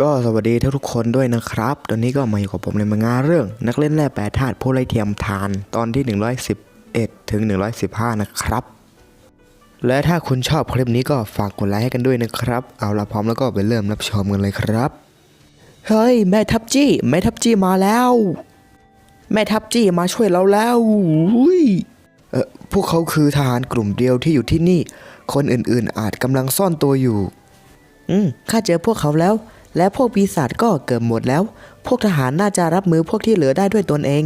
ก็สวัสดีทุกคนด้วยนะครับ ตอนนี้ก็มาอยู่กับผมในมังงาเรื่อง นักเล่นแร่แปรธาตุผู้ไล่เทียมทาน ตอนที่ 111 ถึง 115 นะครับ และถ้าคุณชอบคลิปนี้ก็ฝากกดไลค์ให้กันด้วยนะครับ เอาละพร้อมแล้วก็ไปเริ่มรับชมกันเลยครับ เฮ้ย แม่ทัพจี้ แม่ทัพจี้มาแล้ว แม่ทัพจี้มาช่วยเราแล้วเออพวกเขาคือทหารกลุ่มเดียวที่อยู่ที่นี่ คนอื่นๆอาจกำลังซ่อนตัวอยู่ อืมข้าเจอพวกเขาแล้ว และพวกปีศาจก็เกือบหมดแล้ว พวกทหารน่าจะรับมือพวกที่เหลือได้ด้วยตนเอง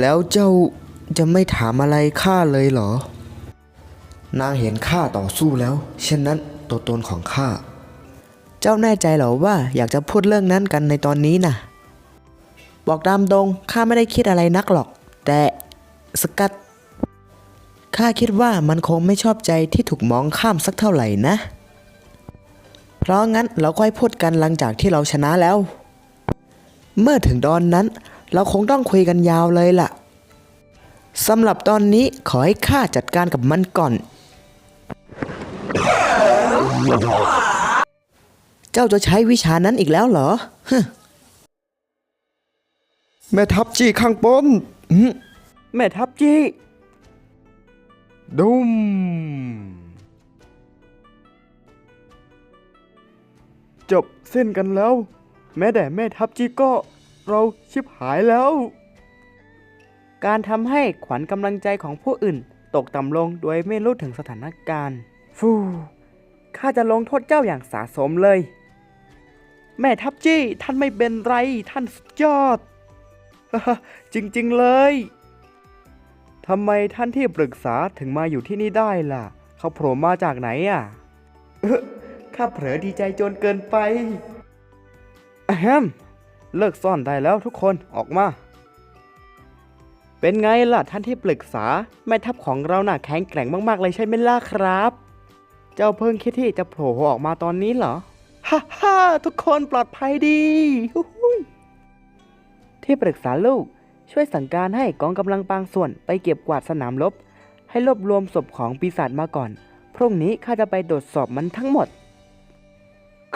แล้วเจ้าจะไม่ถามอะไรข้าเลยเหรอ นางเห็นข้าต่อสู้แล้ว เช่นนั้นตัวตนของข้า เจ้าแน่ใจเหรอว่าอยากจะพูดเรื่องนั้นกันในตอนนี้น่ะบอกตามตรงข้าไม่ได้คิดอะไรนักหรอก แต่สกัดข้าคิดว่ามันคงไม่ชอบใจที่ถูกมองข้ามสักเท่าไหร่นะ เพราะงั้นเราค่อยพูดกันหลังจากที่เราชนะแล้ว เมื่อถึงตอนนั้น เราคงต้องคุยกันยาวเลยล่ะสำหรับตอนนี้ขอให้ข้าจัดการกับมันก่อน เจ้าจะใช้วิชานั้นอีกแล้วเหรอฮึแม่ทัพจี้ข้างบนอื้อแม่ทัพจี้ดุม จบสิ้นกันแล้ว แม้แต่แม่ทัพจีก็เราชิบหายแล้ว การทำให้ขวัญกำลังใจของผู้อื่น ตกต่ำลงโดยไม่รู้ถึงสถานการณ์ ฟูข้าจะลงโทษเจ้าอย่างสาสมเลย แม่ทัพจี้ท่านไม่เป็นไรท่านสุดยอด จริงๆเลยทำไมท่านที่ปรึกษาถึงมาอยู่ที่นี่ได้ล่ะ เขาโผล่มาจากไหนอะ ข้าเผลอดีใจจนเกินไปอะแฮมเลิกซ่อนได้แล้วทุกคนออกมา เป็นไงล่ะท่านที่ปรึกษาแม่ทัพของเราหน่ะแข็งแกร่งมากๆเลยใช่ไหมล่ะครับ เจ้าเพิ่งคิดที่จะโผล่ออกมาตอนนี้เหรอฮ่าฮ่าทุกคนปลอดภัยดีที่ปรึกษาลูกช่วยสั่งการให้กองกำลังบางส่วนไปเก็บกวาดสนามรบให้รวบรวมศพของปีศาจมาก่อน พรุ่งนี้ข้าจะไปตรวจสอบมันทั้งหมด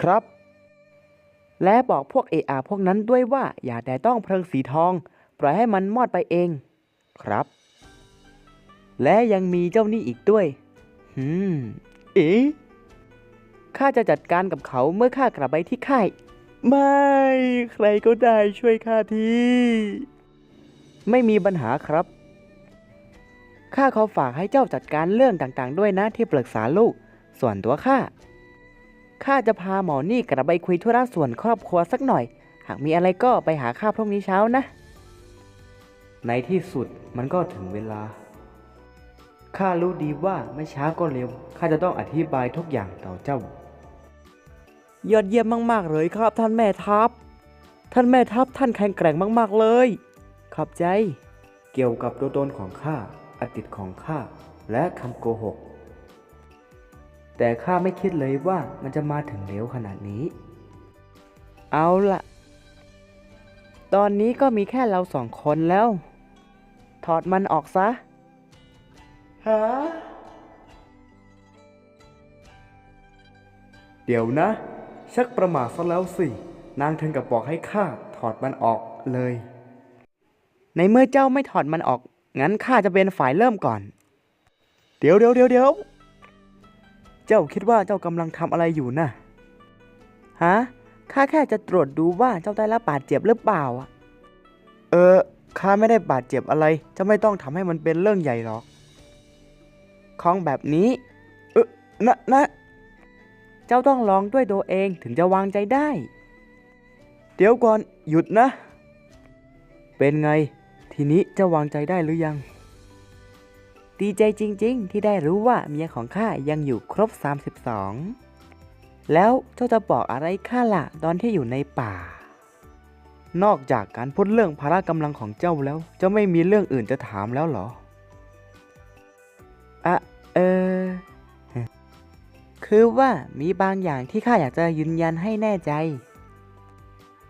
ครับ และบอกพวกเออาพวกนั้นด้วยว่าอย่าแต่ต้องเพลิงสีทอง ปล่อยให้มันมอดไปเอง ครับ และยังมีเจ้านี่อีกด้วย หืม เอ๋ข้าจะจัดการกับเขาเมื่อข้ากลับไปที่ค่าย ไม่ ใครก็ได้ช่วยข้าทีไม่มีปัญหาครับ ข้าขอฝากให้เจ้าจัดการเรื่องต่างๆ ด้วยนะที่ปรึกษาลูก ส่วนตัวข้า ข้าจะพาหมอนี่กลับไปคุยธุระส่วนครอบครัวสักหน่อย หากมีอะไรก็ไปหาข้าพรุ่งนี้เช้านะ ในที่สุดมันก็ถึงเวลา ข้ารู้ดีว่าไม่ช้าก็เร็ว ข้าจะต้องอธิบายทุกอย่างต่อเจ้า ยอดเยี่ยมมาก ๆ เลยครับท่านแม่ทัพ ท่านแม่ทัพท่านแข็งแกร่งมาก ๆ เลย ขอบใจ เกี่ยวกับตัวตนของข้าอดีตของข้าและคำโกหก แต่ข้าไม่คิดเลยว่ามันจะมาถึงเร็วขนาดนี้ เอาล่ะตอนนี้ก็มีแค่เราสองคนแล้ว ถอดมันออกซะฮะเดี๋ยวนะ ชักประมาทซะแล้วสิ นางถึงกับบอกให้ข้าถอดมันออกเลย ในเมื่อเจ้าไม่ถอดมันออก งั้นข้าจะเป็นฝ่ายเริ่มก่อน เดี๋ยวเดี๋ยวเดี๋ยวเดี๋ยว เจ้าคิดว่าเจ้ากำลังทำอะไรอยู่นะฮะข้าแค่จะตรวจดูว่าเจ้าได้รับบาดเจ็บหรือเปล่าอะเออข้าไม่ได้บาดเจ็บอะไร จะไม่ต้องทำให้มันเป็นเรื่องใหญ่หรอกของแบบนี้เออนะนะเจ้าต้องลองด้วยตัวเองถึงจะวางใจได้ เดี๋ยวก่อนหยุดนะ เป็นไง ทีนี้จะวางใจได้หรือยัง ดีใจจริง ๆ ที่ได้รู้ว่าเมียของข้ายังอยู่ครบ 32 แล้วเจ้าจะบอกอะไรข้าล่ะตอนที่อยู่ในป่า นอกจากการพูดเรื่องพละกำลังของเจ้าแล้ว เจ้าไม่มีเรื่องอื่นจะถามแล้วหรอ อะ เออ คือว่ามีบางอย่างที่ข้าอยากจะยืนยันให้แน่ใจ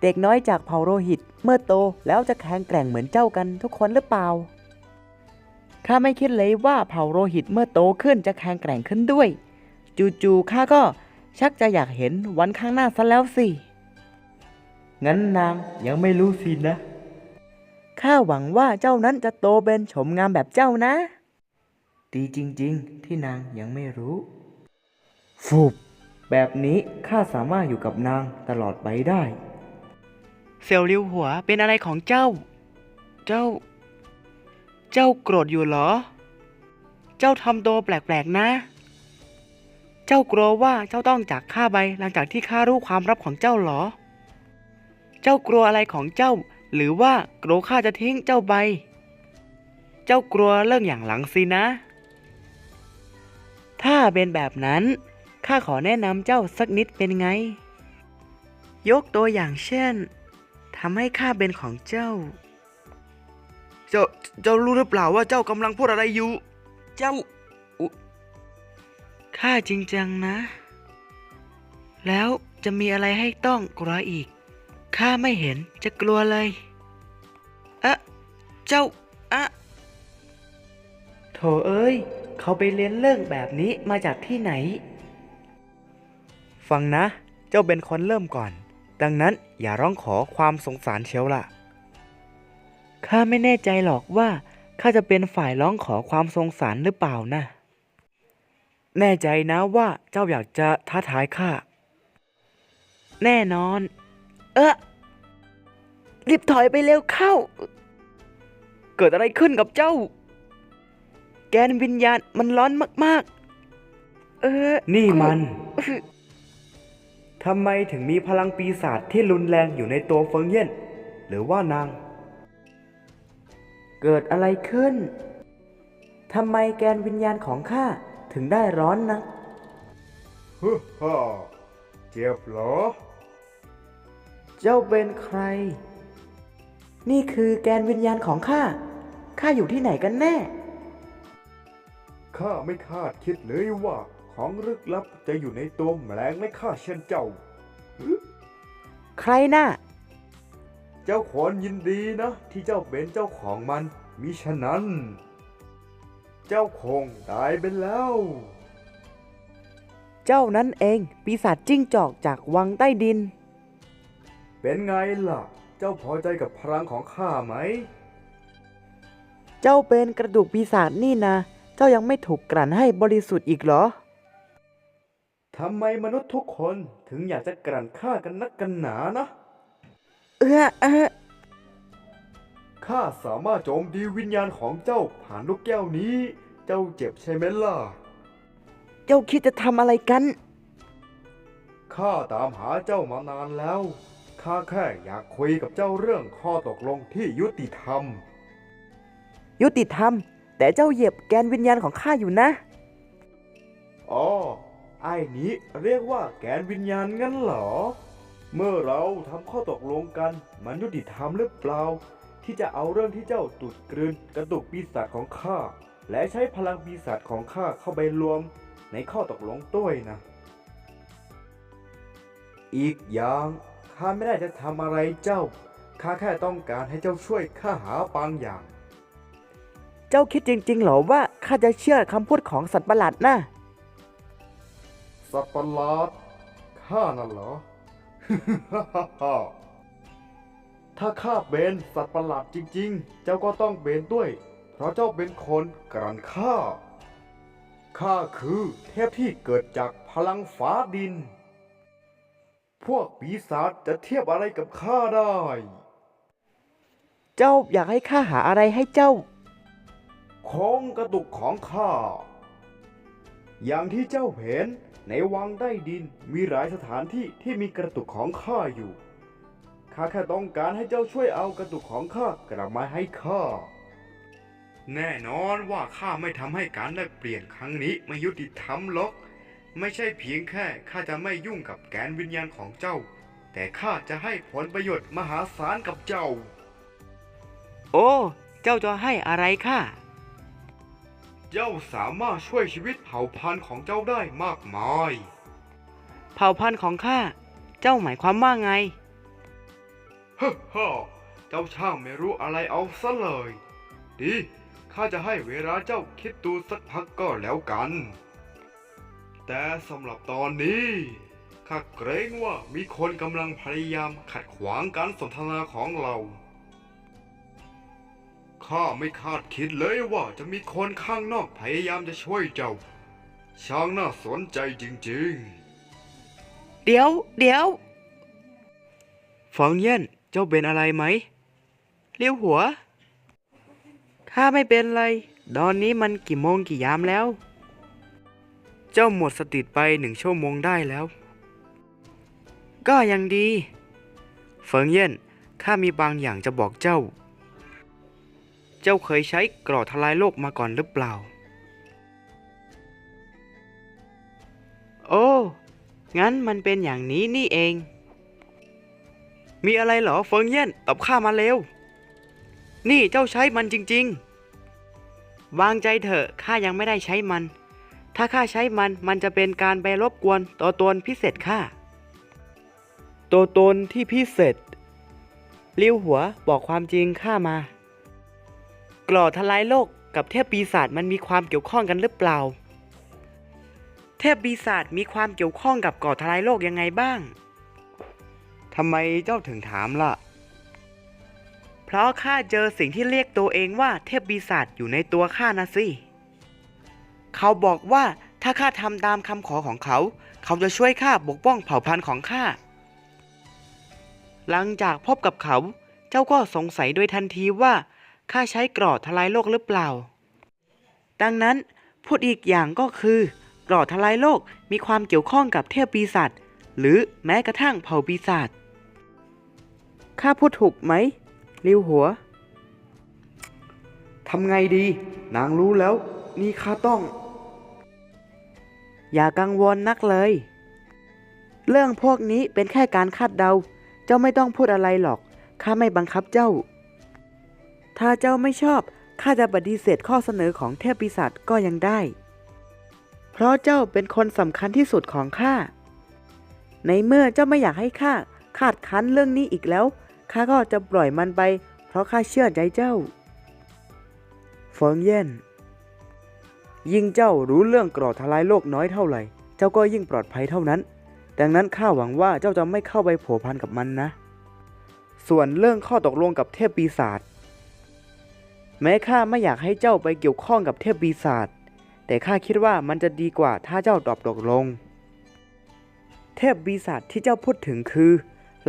เด็กน้อยจากเผ่าโรหิตเมื่อโตแล้วจะแข็งแกร่งเหมือนเจ้ากันทุกคนหรือเปล่า ข้าไม่คิดเลยว่าเผ่าโรหิตเมื่อโตขึ้นจะแข็งแกร่งขึ้นด้วย จู่ๆข้าก็ชักจะอยากเห็นวันข้างหน้าซะแล้วสิ งั้นนางยังไม่รู้สินะ ข้าหวังว่าเจ้านั้นจะโตเป็นโฉมงามแบบเจ้านะ ดีจริงๆ ที่นางยังไม่รู้ ฟูบแบบนี้ข้าสามารถอยู่กับนางตลอดไปได้ เซลลิวหัวเป็นอะไรของเจ้า เจ้า เจ้าโกรธอยู่เหรอ เจ้าทำตัวแปลกๆนะ เจ้ากลัวว่าเจ้าต้องจากข้าไปหลังจากที่ข้ารู้ความลับของเจ้าเหรอ เจ้ากลัวอะไรของเจ้า หรือว่ากลัวข้าจะทิ้งเจ้าไป เจ้ากลัวเรื่องอย่างหลังสินะ ถ้าเป็นแบบนั้นข้าขอแนะนำเจ้าสักนิดเป็นไง ยกตัวอย่างเช่นทำให้ข้าเป็นของเจ้า เจ้าเจ้ารู้หรือเปล่าว่าเจ้ากำลังพูดอะไรอยู่ เจ้าอุข้าจริงจังนะ แล้วจะมีอะไรให้ต้องกลัวอีก ข้าไม่เห็นจะกลัวเลยเอะเจ้าอะโถเอ้ย เขาไปเรียนเรื่องแบบนี้มาจากที่ไหน ฟังนะ เจ้าเป็นคนเริ่มก่อน ดังนั้นอย่าร้องขอความสงสารเชียวล่ะ ข้าไม่แน่ใจหรอกว่าข้าจะเป็นฝ่ายร้องขอความสงสารหรือเปล่านะ แน่ใจนะว่าเจ้าอยากจะท้าทายข้า แน่นอน เออรีบถอยไปเร็วเข้า เกิดอะไรขึ้นกับเจ้า แกนวิญญาณมันร้อนมาก ๆ เออ นี่มัน ทำไมถึงมีพลังปีศาจที่รุนแรงอยู่ในตัวเฟิงเย่นหรือว่านาง เกิดอะไรขึ้น ทำไมแกนวิญญาณของข้าถึงได้ร้อนนักฮึฮ่าเจ็บเหรอ เจ้าเป็นใคร นี่คือแกนวิญญาณของข้า ข้าอยู่ที่ไหนกันแน่ ข้าไม่คาดคิดเลยว่าของลึกลับจะอยู่ในตัวแมลงไม่ฆ่าเช่นเจ้า ใครน่ะ เจ้าควรยินดีนะ ที่เจ้าเป็นเจ้าของมัน มิฉะนั้น เจ้าคงตายไปแล้ว เจ้านั้นเองปีศาจจิ้งจอกจากวังใต้ดิน เป็นไงล่ะ เจ้าพอใจกับพลังของข้าไหม เจ้าเป็นกระดูกปีศาจนี่นะ เจ้ายังไม่ถูกกลั่นให้บริสุทธิ์อีกเหรอทำไมมนุษย์ทุกคนถึงอยากจะกลั่นฆ่ากันนักกันหนานะ เออเออข้าสามารถโจมตีวิญญาณของเจ้าผ่านลูกแก้วนี้ เจ้าเจ็บใช่ไหมล่ะ เจ้าคิดจะทำอะไรกัน ข้าตามหาเจ้ามานานแล้ว ข้าแค่อยากคุยกับเจ้าเรื่องข้อตกลงที่ยุติธรรม ยุติธรรม แต่เจ้าเหยียบแกนวิญญาณของข้าอยู่นะ อ๋อ ไอ้นี้เรียกว่าแกนวิญญาณงั้นเหรอ เมื่อเราทำข้อตกลงกัน มันยุติธรรมหรือเปล่า ที่จะเอาเรื่องที่เจ้าตุดกลืนกระตุกปีศาจของข้า และใช้พลังปีศาจของข้าเข้าไปรวมในข้อตกลงด้วยนะ อีกอย่างข้าไม่ได้จะทำอะไรเจ้าข้าแค่ต้องการให้เจ้าช่วยข้าหาบางอย่าง เจ้าคิดจริงๆเหรอว่าข้าจะเชื่อคำพูดของสัตว์ประหลาดนะสัตว์ประหลาดข้านั่นเหรอ ถ้าข้าเป็นสัตว์ประหลาดจริง ๆ เจ้าก็ต้องเป็นด้วย เพราะเจ้าเป็นคนกลั่นข้า ข้าคือเทพที่เกิดจากพลังฟ้าดิน พวกปีศาจจะเทียบอะไรกับข้าได้ เจ้าอยากให้ข้าหาอะไรให้เจ้า ของกระตุกของข้า อย่างที่เจ้าเห็น ในวังใต้ดินมีหลายสถานที่ที่มีกระตุกของข้าอยู่ ข้าแค่ต้องการให้เจ้าช่วยเอากระตุกของข้ากลับมาให้ข้า แน่นอนว่าข้าไม่ทำให้การแลกเปลี่ยนครั้งนี้ไม่ยุติธรรมหรอก ไม่ใช่เพียงแค่ข้าจะไม่ยุ่งกับแกนวิญญาณของเจ้า แต่ข้าจะให้ผลประโยชน์มหาศาลกับเจ้า โอ้ เจ้าจะให้อะไรข้า เจ้าสามารถช่วยชีวิตเผ่าพันธุ์ของเจ้าได้มากมาย เผ่าพันธุ์ของข้า เจ้าหมายความว่าไงฮ่าฮ่าเจ้าช่างไม่รู้อะไรเอาซะเลย ดี ข้าจะให้เวลาเจ้าคิดดูสักพักก็แล้วกัน แต่สำหรับตอนนี้ข้าเกรงว่ามีคนกำลังพยายามขัดขวางการสนทนาของเรา ข้าไม่คาดคิดเลยว่าจะมีคนข้างนอกพยายามจะช่วยเจ้า ช่างน่าสนใจจริงเดี๋ยว เดี๋ยวฟองเยี่ยนเจ้าเป็นอะไรไหม เลี้ยวหัว ข้าไม่เป็นไร ตอนนี้มันกี่โมงกี่ยามแล้ว เจ้าหมดสติไปหนึ่งชั่วโมงได้แล้ว ก็ยังดี เฟิงเยี่ยนข้ามีบางอย่างจะบอกเจ้า เจ้าเคยใช้กรอดทลายโลกมาก่อนหรือเปล่า โอ้ งั้นมันเป็นอย่างนี้นี่เอง มีอะไรเหรอเฟิงเยี่ยนตอบข้ามาเร็ว นี่เจ้าใช้มันจริง ๆ วางใจเถอะข้ายังไม่ได้ใช้มัน ถ้าข้าใช้มันมันจะเป็นการไปรบกวนตัวตนพิเศษข้าตัวตนที่พิเศษลิ้วหัวบอกความจริงข้ามา กรอดทลายโลกกับเทพปีศาจมันมีความเกี่ยวข้องกันหรือเปล่า เทพปีศาจมีความเกี่ยวข้องกับก่อทลายโลกยังไงบ้าง ทำไมเจ้าถึงถามล่ะ เพราะข้าเจอสิ่งที่เรียกตัวเองว่าเทพปีศาจอยู่ในตัวข้านะสิ เขาบอกว่าถ้าข้าทำตามคำขอของเขา เขาจะช่วยข้าปกป้องเผ่าพันธุ์ของข้า หลังจากพบกับเขา เจ้าก็สงสัยโดยทันทีว่า ข้าใช้กรอดทลายโลกหรือเปล่า ดังนั้นพูดอีกอย่างก็คือกรอดทลายโลกมีความเกี่ยวข้องกับเทพปีศาจหรือแม้กระทั่งเผ่าปีศาจข้าพูดถูกไหมริวหัวทำไงดี นางรู้แล้ว นี่ข้าต้อง อย่ากังวลนักเลย เรื่องพวกนี้เป็นแค่การคาดเดา เจ้าไม่ต้องพูดอะไรหรอก ข้าไม่บังคับเจ้า ถ้าเจ้าไม่ชอบข้าจะปฏิเสธข้อเสนอของเทพปีศาจก็ยังได้ เพราะเจ้าเป็นคนสำคัญที่สุดของข้า ในเมื่อเจ้าไม่อยากให้ข้าคาดคั้นเรื่องนี้อีกแล้ว ข้าก็จะปล่อยมันไป เพราะข้าเชื่อใจเจ้าเฟิงเย่นยิ่งเจ้ารู้เรื่องกรอดทลายโลกน้อยเท่าไหร่ เจ้าก็ยิ่งปลอดภัยเท่านั้น ดังนั้นข้าหวังว่าเจ้าจะไม่เข้าไปผัวพันกับมันนะ ส่วนเรื่องข้อตกลงกับเทพปีศาจ แม้ข้าไม่อยากให้เจ้าไปเกี่ยวข้องกับเทพปีศาจแต่ข้าคิดว่ามันจะดีกว่าถ้าเจ้าตอบตกลง เทพปีศาจที่เจ้าพูดถึงคือ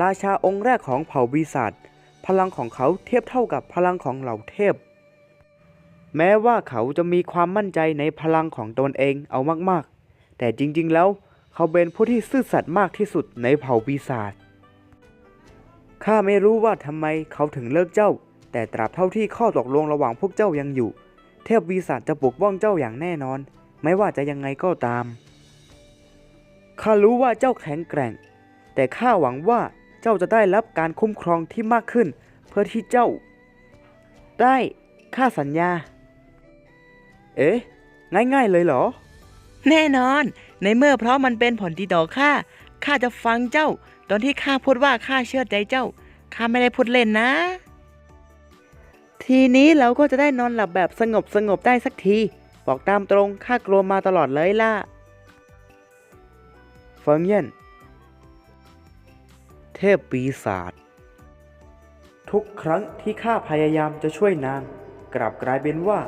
ราชาองค์แรกของเผ่าปีศาจพลังของเขาเทียบเท่ากับพลังของเหล่าเทพ แม้ว่าเขาจะมีความมั่นใจในพลังของตนเองเอามากๆ แต่จริงๆแล้วเขาเป็นผู้ที่ซื่อสัตย์มากที่สุดในเผ่าปีศาจข้าไม่รู้ว่าทำไมเขาถึงเลิกเจ้า แต่ตราบเท่าที่ข้อตกลงระหว่างพวกเจ้ายังอยู่ เทพปีศาจจะปกป้องเจ้าอย่างแน่นอน ไม่ว่าจะยังไงก็ตามข้ารู้ว่าเจ้าแข็งแกร่ง แต่ข้าหวังว่าเจ้าจะได้รับการคุ้มครองที่มากขึ้น เพื่อที่เจ้า ได้ข้าสัญญา เอ๊ะ ง่ายๆเลยเหรอ แน่นอน ในเมื่อเพราะมันเป็นผลดีต่อข้าข้าจะฟังเจ้า ตอนที่ข้าพูดว่าข้าเชื่อใจเจ้าข้าไม่ได้พูดเล่นนะ ทีนี้เราก็จะได้นอนหลับแบบสงบสงบๆได้สักที บอกตามตรงข้ากลัวมาตลอดเลยล่ะเฟิงเย่นเทพปีศาจทุกครั้งที่ข้าพยายามจะช่วยนาง กลับกลายเป็นว่า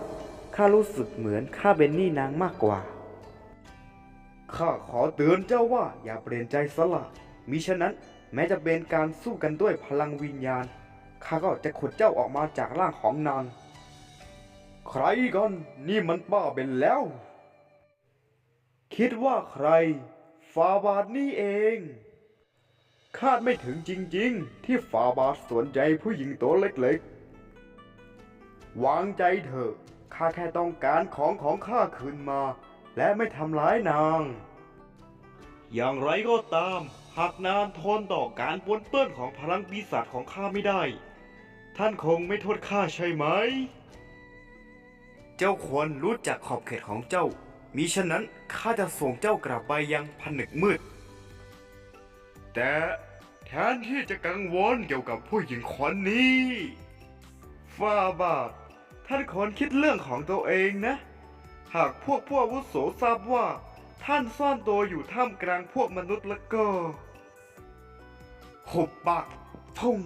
ข้ารู้สึกเหมือนข้าเป็นหนี้นางมากกว่า ข้าขอเตือนเจ้าว่าอย่าเปลี่ยนใจสละมิฉะนั้นแม้จะเป็นการสู้กันด้วยพลังวิญญาณ ข้าก็จะขุดเจ้าออกมาจากร่างของนาง ใครกันนี่มันป้าเป็นแล้ว คิดว่าใครฟาบาทนี่เอง คาดไม่ถึงจริงๆ ที่ฟาบาทสนใจผู้หญิงตัวเล็กๆ วางใจเถอะข้าแค่ต้องการของของข้าคืนมา และไม่ทำร้ายนาง อย่างไรก็ตาม หากนานทนต่อการปนเปื้อนของพลังปีศาจของข้าไม่ได้ ท่านคงไม่โทษข้าใช่ไหม เจ้าควรรู้จักขอบเขตของเจ้า มิฉะนั้นข้าจะส่งเจ้ากลับไปยังผนึกมืด แต่แทนที่จะกังวลเกี่ยวกับผู้หญิงคนนี้ฟ้าบาทท่านควรคิดเรื่องของตัวเองนะ หากพวกผู้อาวุโสทราบว่า ท่านซ่อนตัวอยู่ท่ามกลางพวกมนุษย์แล้วก็หุบปากทุ่ง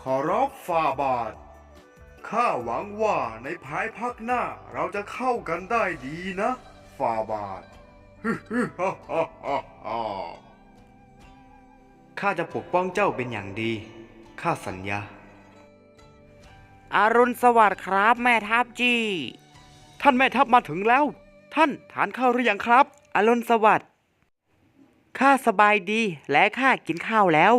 ขอรับฟาบาท ข้าหวังว่าในภายภาคหน้าเราจะเข้ากันได้ดีนะฟาบาทข้าจะปกป้องเจ้าเป็นอย่างดี ข้าสัญญาอรุณสวัสดิ์ครับแม่ทัพจี ท่านแม่ทัพมาถึงแล้ว ท่านทานข้าวหรือยังครับอรุณสวัสดิ์ ข้าสบายดีและข้ากินข้าวแล้ว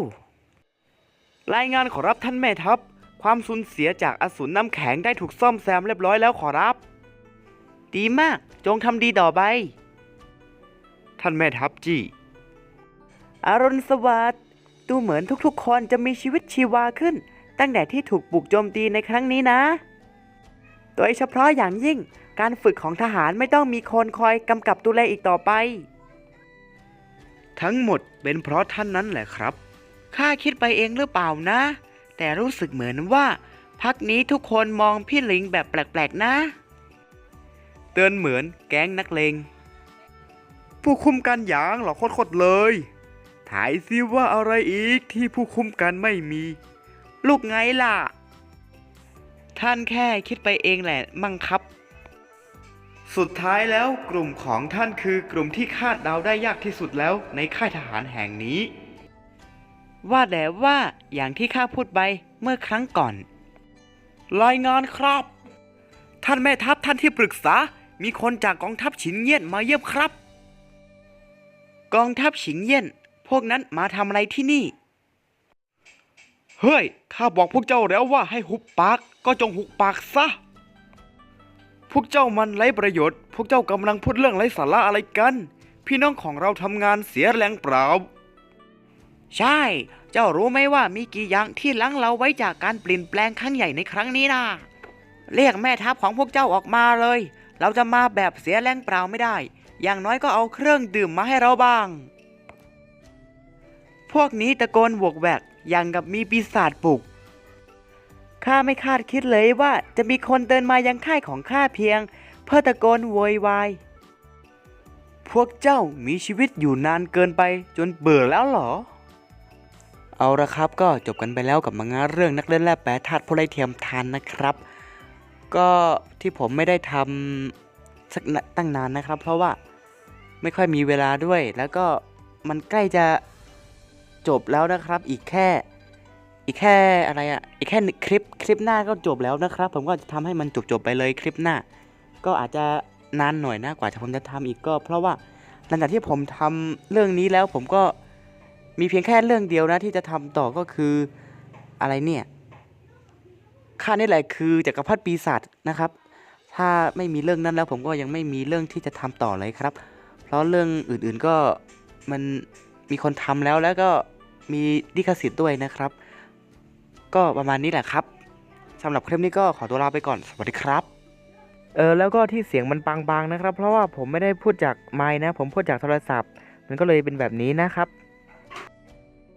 รายงานขอรับท่านแม่ทัพ ความสูญเสียจากอสูรน้ำแข็งได้ถูกซ่อมแซมเรียบร้อยแล้วขอรับ ดีมาก จงทำดีต่อไป ท่านแม่ทัพจี้อรุณสวัสดิ์ดูเหมือนทุกๆ คนจะมีชีวิตชีวาขึ้น ตั้งแต่ที่ถูกบุกโจมตีในครั้งนี้นะ โดยเฉพาะอย่างยิ่งการฝึกของทหารไม่ต้องมีคนคอยกำกับดูแลอีกต่อไป ทั้งหมดเป็นเพราะท่านนั้นแหละครับ ข้าคิดไปเองหรือเปล่านะ แต่รู้สึกเหมือนว่า พักนี้ทุกคนมองพี่หลิงแบบแปลกๆนะ เตือนเหมือนแก๊งนักเลง ผู้คุมกันหยางเหรอโคตรๆเลย ถ่ายซิว่าอะไรอีกที่ผู้คุมกันไม่มี ลูกไงล่ะ ท่านแค่คิดไปเองแหละมั่งครับสุดท้ายแล้วกลุ่มของท่านคือกลุ่มที่คาดเดาได้ยากที่สุดแล้วในค่ายทหารแห่งนี้ ว่าแต่ว่าอย่างที่ข้าพูดไปเมื่อครั้งก่อน รายงานครับ ท่านแม่ทัพท่านที่ปรึกษา มีคนจากกองทัพฉินเยี่ยนมาเยี่ยมครับ กองทัพฉิงเยี่ยน พวกนั้นมาทำอะไรที่นี่ เฮ้ย ข้าบอกพวกเจ้าแล้วว่าให้หุบปาก ก็จงหุบปากซะ พวกเจ้ามันไร้ประโยชน์ พวกเจ้ากำลังพูดเรื่องไร้สาระอะไรกัน พี่น้องของเราทำงานเสียแรงเปล่า ใช่ เจ้ารู้ไหมว่ามีกี่อย่างที่ล้างเราไว้จากการเปลี่ยนแปลงครั้งใหญ่ในครั้งนี้นะเรียกแม่ทัพของพวกเจ้าออกมาเลย เราจะมาแบบเสียแรงเปล่าไม่ได้ อย่างน้อยก็เอาเครื่องดื่มมาให้เราบ้าง พวกนี้ตะโกนบวกแวกอย่างกับมีปีศาจปลุก ข้าไม่คาดคิดเลยว่าจะมีคนเดินมายังค่ายของข้าเพียง เพื่อตะโกนโวยวาย พวกเจ้ามีชีวิตอยู่นานเกินไปจนเบื่อแล้วเหรอ เอาละครับก็จบกันไปแล้วกับมังงะเรื่องนักเล่นแร่แปรธาตุผู้ไรเทียมทานนะครับ ก็ที่ผมไม่ได้ทำสักตั้งนานนะครับ เพราะว่าไม่ค่อยมีเวลาด้วย แล้วก็มันใกล้จะจบแล้วนะครับ อีกแค่ อีกแค่อะไรอะอีกแค่คลิปคลิปหน้าก็จบแล้วนะครับ ผมก็จะทำให้มันจบจบไปเลยคลิปหน้า ก็อาจจะนานหน่อยนะกว่าจะผมจะทำอีกก็ เพราะว่าหลังจากที่ผมทำเรื่องนี้แล้วผมก็ มีเพียงแค่เรื่องเดียวนะที่จะทำต่อก็คืออะไรเนี่ยข้านี่แหละคือจักรพรรดิปีศาจนะครับ ถ้าไม่มีเรื่องนั้นแล้วผมก็ยังไม่มีเรื่องที่จะทำต่อเลยครับ เพราะเรื่องอื่นๆก็มันมีคนทำแล้วแล้วก็มีลิขสิทธิ์ด้วยนะครับ ก็ประมาณนี้แหละครับสำหรับคลิปนี้ก็ขอตัวลาไปก่อนสวัสดีครับเออแล้วก็ที่เสียงมันบางๆนะครับ เพราะว่าผมไม่ได้พูดจากไมค์นะ ผมพูดจากโทรศัพท์ มันก็เลยเป็นแบบนี้นะครับ